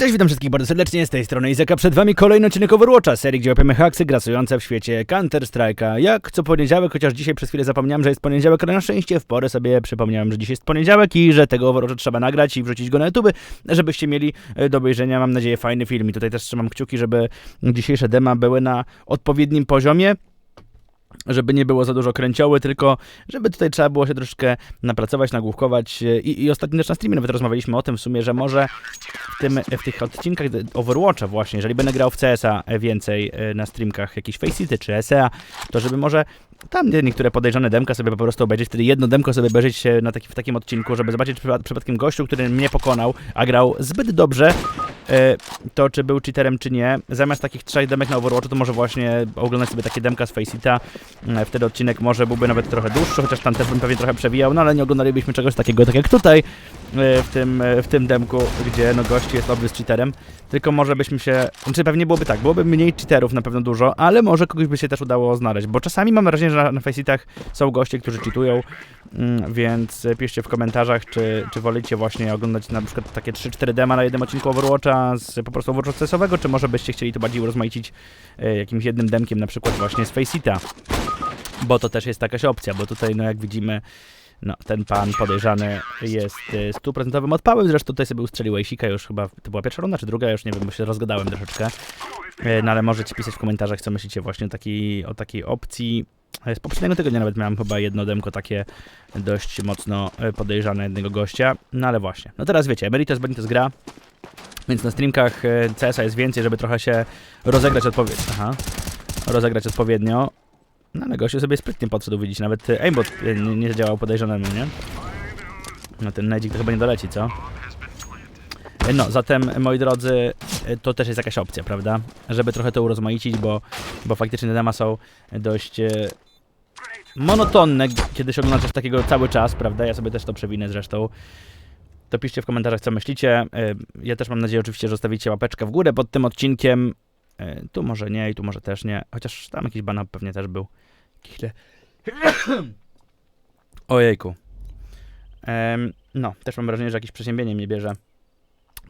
Cześć, witam wszystkich bardzo serdecznie z tej strony Izaka. Przed wami kolejny odcinek Overwatcha, serii, gdzie łapiemy haksy grasujące w świecie Counter-Strike'a. Jak co poniedziałek, chociaż dzisiaj przez chwilę zapomniałem, że jest poniedziałek, ale na szczęście w porę sobie przypomniałem, że dzisiaj jest poniedziałek i że tego Overwatcha trzeba nagrać i wrzucić go na YouTube, żebyście mieli e, do obejrzenia, mam nadzieję, fajny film. I tutaj też trzymam kciuki, żeby dzisiejsze dema były na odpowiednim poziomie żeby nie było za dużo kręcioły, tylko żeby tutaj trzeba było się troszeczkę napracować, nagłówkować e, i, i ostatnio też na streamie nawet rozmawialiśmy o tym w sumie, że może tym, w tych odcinkach Overwatcha właśnie, jeżeli będę grał w CS-a więcej e, na streamkach, jakieś Faceit czy SEA, to żeby może tam niektóre podejrzane demka sobie po prostu obejrzeć, wtedy jedno demko sobie obejrzeć e, na taki, w takim odcinku, żeby zobaczyć czy przypad- przypadkiem gościu, który mnie pokonał, a grał zbyt dobrze, e, to czy był cheaterem czy nie. Zamiast takich trzech demek na Overwatchu, to może właśnie oglądać sobie takie demka z Faceita. E, Wtedy odcinek może byłby nawet trochę dłuższy, chociaż tam też bym pewnie trochę przewijał, no ale nie oglądalibyśmy czegoś takiego, tak jak tutaj, e, w tym, e, w tym demku, gdzie no gość jest obwy z cheaterem. Tylko może byśmy się, znaczy pewnie byłoby tak, byłoby mniej cheaterów na pewno dużo, ale może kogoś by się też udało znaleźć, bo czasami mam wrażenie, że na, na Faceitach są goście, którzy cheatują, mm, więc piszcie w komentarzach, czy, czy wolicie właśnie oglądać na przykład takie 3-4 dema na jednym odcinku Overwatcha z po prostu Overwatcha CS-owego, czy może byście chcieli to bardziej urozmaicić e, jakimś jednym demkiem, na przykład właśnie z Faceita, bo to też jest jakaś opcja, bo tutaj no jak widzimy no, ten pan podejrzany jest e, stuprocentowym odpałem, zresztą tutaj sobie ustrzelił Ejsika już chyba, to była pierwsza runda czy druga, już nie wiem, bo się rozgadałem troszeczkę. E, No ale możecie pisać w komentarzach, co myślicie właśnie o takiej, o takiej opcji. E, Z poprzedniego tygodnia nawet miałem chyba jedno demko takie dość mocno podejrzane jednego gościa. No ale właśnie. No teraz wiecie, Emeritus Benitez gra, więc na streamkach CS-a jest więcej, żeby trochę się rozegrać odpowiednio. Aha. Rozegrać odpowiednio. No ale gościu sobie sprytnie podszedł, widzicie, nawet e, aimbot e, nie, nie działał podejrzanemu, nie? No ten Nedzik to chyba nie doleci, co? E, No, zatem moi drodzy, to też jest jakaś opcja, prawda? Żeby trochę to urozmaicić, bo, bo faktycznie te dema są dość monotonne, kiedy się ogląda coś takiego cały czas, prawda? Ja sobie też to przewinę zresztą. To piszcie w komentarzach, co myślicie. Ja też mam nadzieję oczywiście, że zostawicie łapeczkę w górę pod tym odcinkiem. E, Tu może nie i tu może też nie. Chociaż tam jakiś banał pewnie też był. Kichle. Ojejku. No, też mam wrażenie, że jakieś przeziębienie mnie bierze.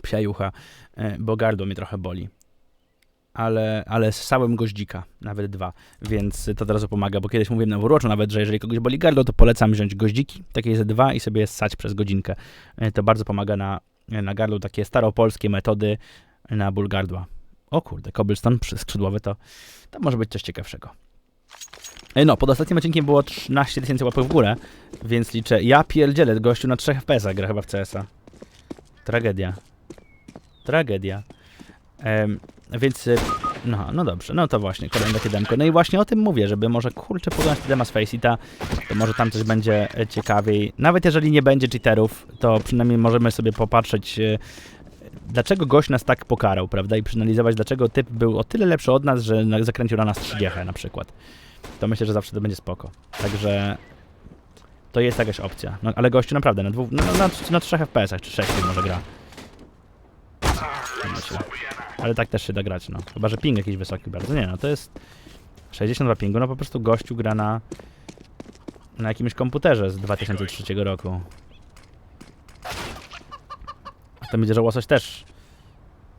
Psia jucha, e, bo gardło mnie trochę boli. Ale, ale ssałem goździka, nawet dwa, więc to od razu pomaga, bo kiedyś mówiłem na Overwatchu nawet, że jeżeli kogoś boli gardło, to polecam wziąć goździki, takie jest dwa i sobie ssać przez godzinkę. E, To bardzo pomaga na, na gardło, takie staropolskie metody na ból gardła. O kurde, cobblestone skrzydłowy to, to może być coś ciekawszego. No, pod ostatnim odcinkiem było 13 tysięcy łapek w górę, więc liczę, ja pierdzielę, gościu na 3 FPS-ach gra chyba w CS-a. Tragedia. Tragedia. Em, więc, y, no, no dobrze, no to właśnie, kolejne demko. No i właśnie o tym mówię, żeby może, kurczę, poglądać te dema z Faceita, to może tam coś będzie e, ciekawiej. Nawet jeżeli nie będzie cheaterów, to przynajmniej możemy sobie popatrzeć, e, dlaczego gość nas tak pokarał, prawda, i przeanalizować, dlaczego typ był o tyle lepszy od nas, że na- zakręcił na nas 30 na przykład. To myślę, że zawsze to będzie spoko. Także to jest jakaś opcja. No, ale gościu naprawdę na, dwóch, no, na, na 3 FPS-ach czy 6 może gra. Ale tak też się da grać, no. Chyba, że ping jakiś wysoki bardzo. Nie, no to jest 62 pingu, no po prostu gościu gra na na jakimś komputerze z 2003 roku. To widzę, że Łosoś też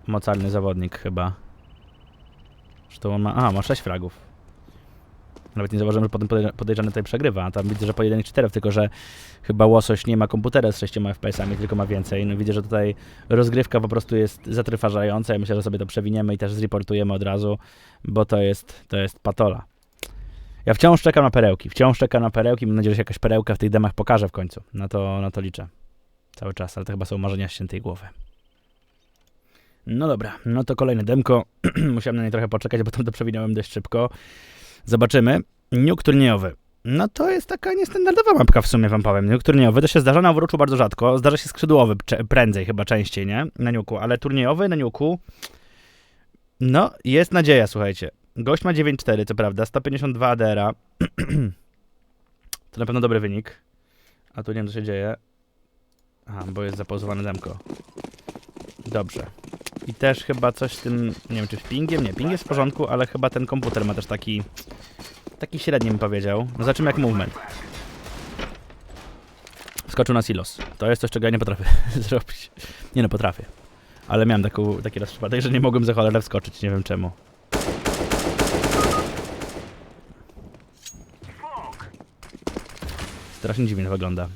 mocarny zawodnik chyba. Zresztą on ma... A, ma 6 fragów. Nawet nie zauważyłem, że potem podejrza- podejrzany tutaj przegrywa. A tam widzę, że pojedynek 4, tylko że chyba Łosoś nie ma komputera z 6 FPS-ami, tylko ma więcej. No widzę, że tutaj rozgrywka po prostu jest zatrważająca. Ja myślę, że sobie to przewiniemy i też zreportujemy od razu, bo to jest, to jest patola. Ja wciąż czekam na perełki. Wciąż czekam na perełki. Mam nadzieję, że się jakaś perełka w tych demach pokaże w końcu. Na to, na to liczę. Cały czas, ale to chyba są marzenia ściętej głowy. No dobra, no to kolejne demko. Musiałem na nie trochę poczekać, bo tam to przewinąłem dość szybko. Zobaczymy. Nuke turniejowy. No to jest taka niestandardowa mapka w sumie, wam powiem. Nuke turniejowy to się zdarza na Overwatchu bardzo rzadko. Zdarza się skrzydłowy prędzej, chyba częściej, nie? Na Nuku, ale turniejowy na Nuku... No, jest nadzieja, słuchajcie. Gość ma 9-4, co prawda, 152 ADR-a. to na pewno dobry wynik. A tu nie wiem, co się dzieje. Aha, bo jest zapauzowane demko. Dobrze. I też chyba coś z tym, nie wiem, czy z pingiem? Nie, ping jest w porządku, ale chyba ten komputer ma też taki, taki średni bym powiedział. No zobaczymy jak movement. Skoczył na silos. To jest coś, czego ja nie potrafię zrobić. Nie no, potrafię. Ale miałem taką, taki raz przypadek, że nie mogłem za cholerę wskoczyć, nie wiem czemu. Strasznie dziwnie wygląda.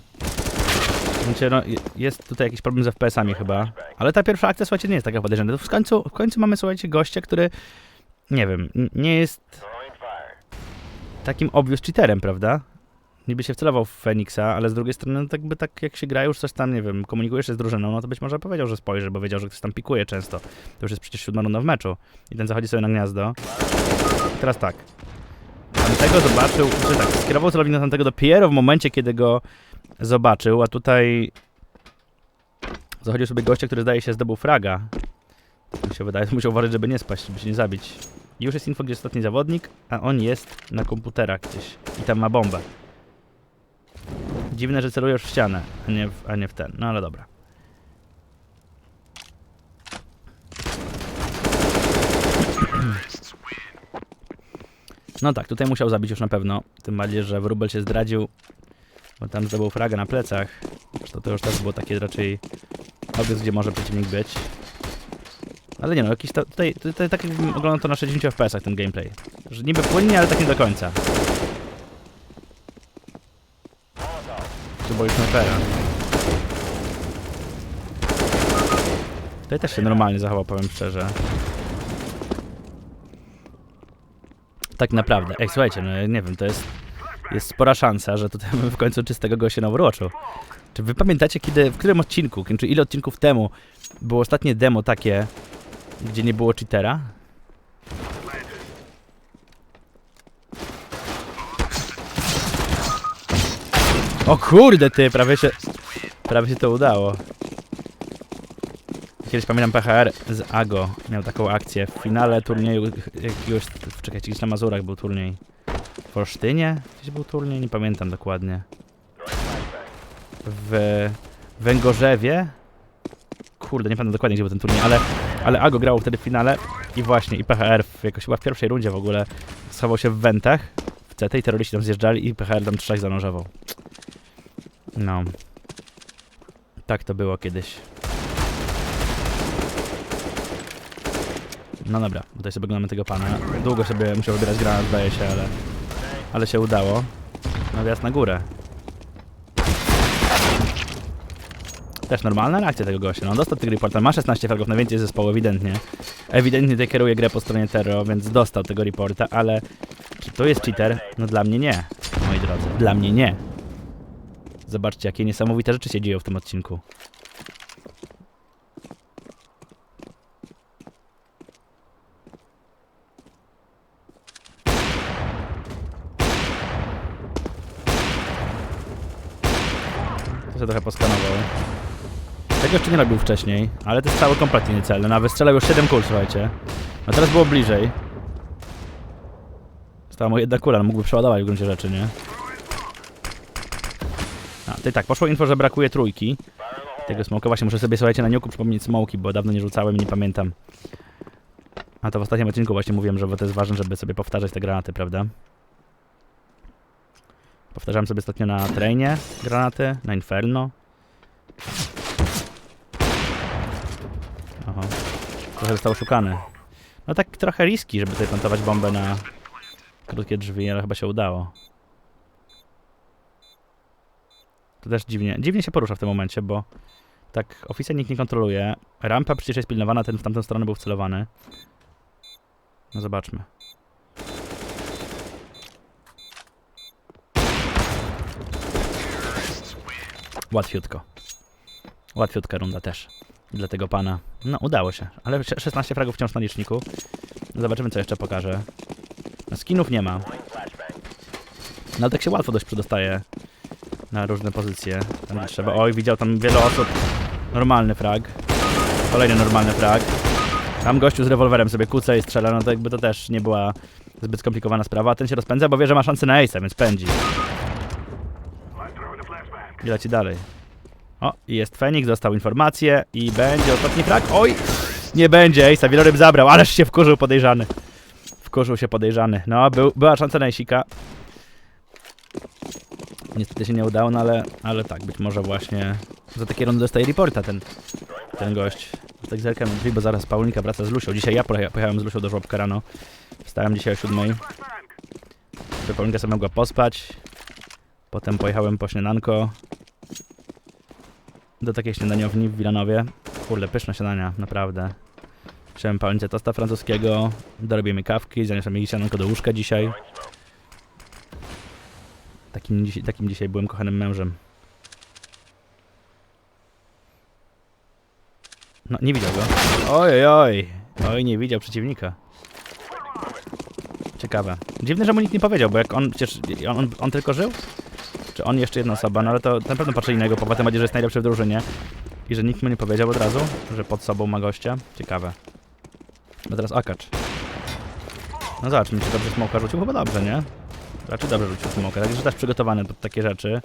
Wiecie, no, je- jest tutaj jakiś problem z FPS-ami chyba, ale ta pierwsza akcja, słuchajcie, nie jest taka podejrzana. To w końcu, w końcu mamy, słuchajcie, gościa, który, nie wiem, nie jest takim obvious cheaterem, prawda? Niby się wcelował w Feniksa, ale z drugiej strony, no, tak by tak jak się gra już coś tam, nie wiem, komunikuje się z drużyną, no to być może powiedział, że spojrzy, bo wiedział, że ktoś tam pikuje często. To już jest przecież siódma runda w meczu. I ten zachodzi sobie na gniazdo. I teraz tak. Tamtego zobaczył, czy tak, skierował celownik na tamtego dopiero w momencie, kiedy go zobaczył, a tutaj zachodził sobie gościa, który zdaje się zdobył fraga. Tak mi się wydaje, musiał uważać, żeby nie spaść, żeby się nie zabić. Już jest info, gdzie jest ostatni zawodnik, a on jest na komputerach gdzieś i tam ma bombę. Dziwne, że celujesz w ścianę, a nie w, a nie w ten. No ale dobra. No tak, tutaj musiał zabić już na pewno. Tym bardziej, że Wróbel się zdradził, bo tam zdobył fragę na plecach. To, to już też było takie raczej obvious, gdzie może przeciwnik być. Ale nie no, jakiś to, tutaj, tutaj tak jakbym oglądał to na 60 fps ten gameplay. Że niby płynnie, ale tak nie do końca. Czy boisz snajpera? Tutaj też się normalnie zachował, powiem szczerze. Tak naprawdę. Ej, słuchajcie, no nie wiem, to jest, jest spora szansa, że tutaj mamy w końcu czystego gościa na Overwatchu. Czy wy pamiętacie, kiedy, w którym odcinku, czy ile odcinków temu było ostatnie demo takie, gdzie nie było cheatera? O kurde ty, prawie się, prawie się to udało. Kiedyś pamiętam PHR z Ago miał taką akcję w finale turnieju jakiegoś, czekajcie, gdzieś na Mazurach był turniej. W Olsztynie? Gdzieś był turniej, nie pamiętam dokładnie. W Węgorzewie? Kurde, nie pamiętam dokładnie gdzie był ten turniej, ale, ale Ago grało wtedy w finale i właśnie, i PHR w, jakoś chyba w pierwszej rundzie w ogóle schował się w Wentach, w CT i terroryści tam zjeżdżali i PHR tam trzech zanurzował. No. Tak to było kiedyś. No dobra, tutaj sobie oglądamy tego pana. Długo sobie musiał wybierać granat, zdaje się, ale... Ale się udało. Wjazd na górę. Też normalna reakcja tego gościa. No dostał tych reporta, ma 16 fragów, najwięcej zespołu ewidentnie. Ewidentnie tutaj kieruje grę po stronie Terro, więc dostał tego reporta, ale... Czy to jest cheater? No dla mnie nie, moi drodzy. Dla mnie nie. Zobaczcie, jakie niesamowite rzeczy się dzieją w tym odcinku. Się trochę poskanował. Tego jeszcze nie robił wcześniej, ale to jest cały kompletnie niecelne. Na wystrzelał już 7 kul, słuchajcie. A teraz było bliżej. Została mu jedna kula, no mógłby przeładować w gruncie rzeczy, nie? A, tutaj tak, poszło info, że brakuje trójki. Tego smoka właśnie muszę sobie, słuchajcie, na niuku przypomnieć smoki, bo dawno nie rzucałem i nie pamiętam. A to w ostatnim odcinku właśnie mówiłem, że to jest ważne, żeby sobie powtarzać te granaty, prawda? Powtarzałem sobie ostatnio na trainie granaty, na Inferno. Aha. Trochę został oszukany. No tak trochę riski, żeby tutaj plantować bombę na krótkie drzwi, ale chyba się udało. To też dziwnie, dziwnie się porusza w tym momencie, bo tak oficer nikt nie kontroluje. Rampa przecież jest pilnowana, ten w tamtą stronę był wcelowany. No zobaczmy. Łatwiutko. Łatwiutka runda też. Dla tego pana. No, udało się. Ale sze- 16 fragów wciąż na liczniku. Zobaczymy, co jeszcze pokaże. No, skinów nie ma. No, tak się łatwo dość przedostaje na różne pozycje. Tam trzeba. Oj, widział tam wiele osób. Normalny frag. Kolejny normalny frag. Tam gościu z rewolwerem sobie kuca i strzela, no to jakby to też nie była zbyt skomplikowana sprawa. A ten się rozpędza, bo wie, że ma szansę na ace'a, więc pędzi. I leci dalej. O, i jest Fenix, dostał informację i będzie ostatni frag. Oj! Nie będzie ace'a, wieloryb zabrał, ależ się wkurzył podejrzany. Wkurzył się podejrzany. No, był, była szansa na Isika. Niestety się nie udało, no ale, ale tak, być może właśnie za takie rundy dostaje reporta ten, ten gość. Tak zerkam drzwi, bo zaraz Paulinka wraca z Lusią. Dzisiaj ja pojecha- pojechałem z Lusią do żłobka rano. Wstałem dzisiaj o siódmej. Paulinka sobie mogła pospać. Potem pojechałem po śniadanko. Do takiej śniadaniowni w Wilanowie. Kurde, pyszne śniadania, naprawdę. Chciałem Paulince tosta francuskiego. Dorobię mi kawki, zaniosłem jej śniadanko do łóżka dzisiaj. Takim, takim dzisiaj byłem kochanym mężem. No, nie widział go. Oj, oj, oj. Nie widział przeciwnika. Ciekawe. Dziwne, że mu nikt nie powiedział, bo jak on przecież. On, on tylko żył? Czy on jeszcze jedna osoba? No ale to na pewno patrzyli na jego powa, tym że jest najlepszy w drużynie. I że nikt mu nie powiedział od razu, że pod sobą ma gościa. Ciekawe. No teraz Akacz. No zobaczmy, czy dobrze smoka rzucił. Chyba dobrze, nie? Raczej dobrze rzucił smoka. Także też przygotowany pod takie rzeczy.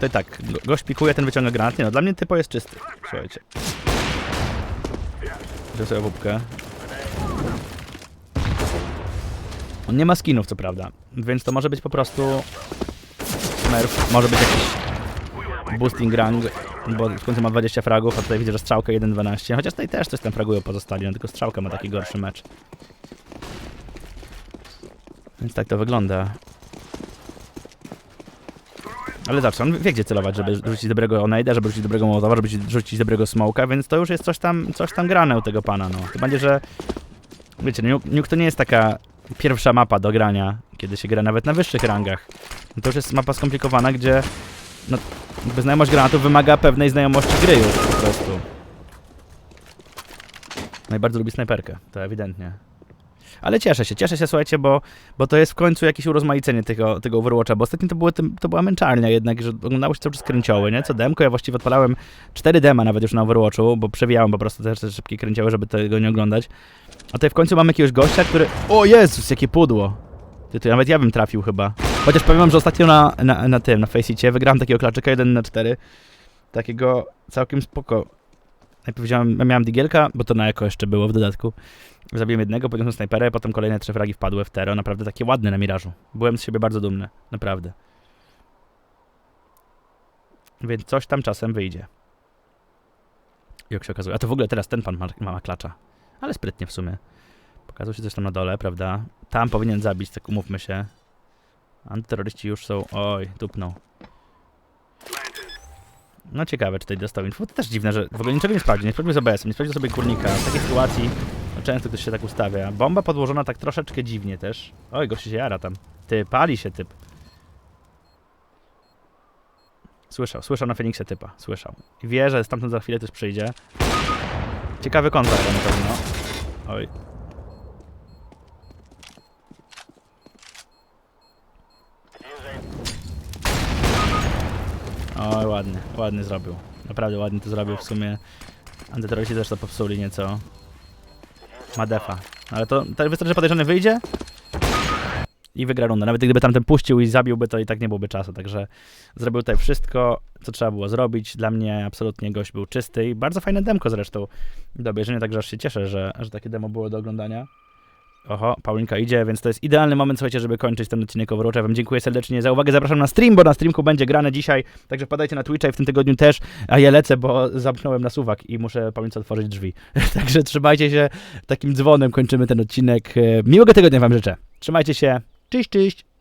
To i tak, go- gość pikuje, ten wyciąga granat. Nie no, dla mnie typo jest czysty. Słuchajcie. Wziął sobie łupkę. On nie ma skinów, co prawda. Więc to może być po prostu... Smurf. Może być jakiś... Boosting rank, bo w końcu ma 20 fragów, a tutaj widzę, że strzałka 1.12. Chociaż tutaj też coś tam fragują pozostali, no tylko strzałka ma taki gorszy mecz. Więc tak to wygląda. Ale zawsze on wie gdzie celować, żeby rzucić dobrego Oneida, żeby rzucić dobrego Mołotowa, żeby rzucić dobrego Smoka, więc to już jest coś tam, coś tam grane u tego pana, no. Tym bardziej, że wiecie, Nuke to nie jest taka pierwsza mapa do grania, kiedy się gra nawet na wyższych rangach. No to już jest mapa skomplikowana, gdzie no, znajomość granatów wymaga pewnej znajomości gry już po prostu. Najbardziej lubi snajperkę, to ewidentnie. Ale cieszę się, cieszę się, słuchajcie, bo, bo to jest w końcu jakieś urozmaicenie tego, tego Overwatcha, bo ostatnio to, było, to była męczarnia jednak, że oglądało się cały czas kręcioły, nie? Co demko, ja właściwie odpalałem cztery dema nawet już na Overwatchu, bo przewijałem po prostu też te szybkie kręcioły, żeby tego nie oglądać. A tutaj w końcu mamy jakiegoś gościa, który... O Jezus, jakie pudło! Ty, nawet ja bym trafił chyba. Chociaż powiem wam, że ostatnio na, na, na tym, na Faceicie wygrałem takiego klaczyka 1 na 4 Takiego całkiem spoko. Najpierw wziąłem, miałem digielka, bo to na eko jeszcze było w dodatku. Zabiłem jednego, podniosłem snajperę, potem kolejne trzy fragi wpadły w tero. Naprawdę takie ładne na mirażu. Byłem z siebie bardzo dumny. Naprawdę. Więc coś tam czasem wyjdzie. Jak się okazuje. A to w ogóle teraz ten pan ma, ma klacza. Ale sprytnie w sumie. Pokazał się coś tam na dole, prawda? Tam powinien zabić, tak umówmy się. Antyterroryści już są... Oj, tupnął. No ciekawe, czy tutaj dostał info. To też dziwne, że w ogóle niczego nie sprawdził. Nie sprawdził z OBS-em, nie sprawdził sobie kurnika. W takiej sytuacji no, często ktoś się tak ustawia. Bomba podłożona tak troszeczkę dziwnie też. Oj, gość się jara tam. Ty, pali się typ. Słyszał, słyszał na Feniksie typa, słyszał. I wie, że stamtąd za chwilę też przyjdzie. Ciekawy kontakt na pewno. Oj. Oj, ładnie, ładnie zrobił. Naprawdę ładnie to zrobił w sumie. Antyterroryści też to popsuli nieco. Ma defa. Ale to, to wystarczy, że podejrzany wyjdzie i wygra rundę. Nawet gdyby tamten puścił i zabiłby, to i tak nie byłoby czasu. Także zrobił tutaj wszystko, co trzeba było zrobić. Dla mnie absolutnie gość był czysty i bardzo fajne demko zresztą do obejrzenia, także aż się cieszę, że, że takie demo było do oglądania. Oho, Paulinka idzie, więc to jest idealny moment, słuchajcie, żeby kończyć ten odcinek Overwatcha. Wam dziękuję serdecznie za uwagę. Zapraszam na stream, bo na streamku będzie grane dzisiaj, także padajcie na Twitcha i w tym tygodniu też. A ja lecę, bo zamknąłem na suwak i muszę Paulince otworzyć drzwi. także trzymajcie się. Takim dzwonem kończymy ten odcinek. E, Miłego tygodnia Wam życzę. Trzymajcie się. Cześć, cześć.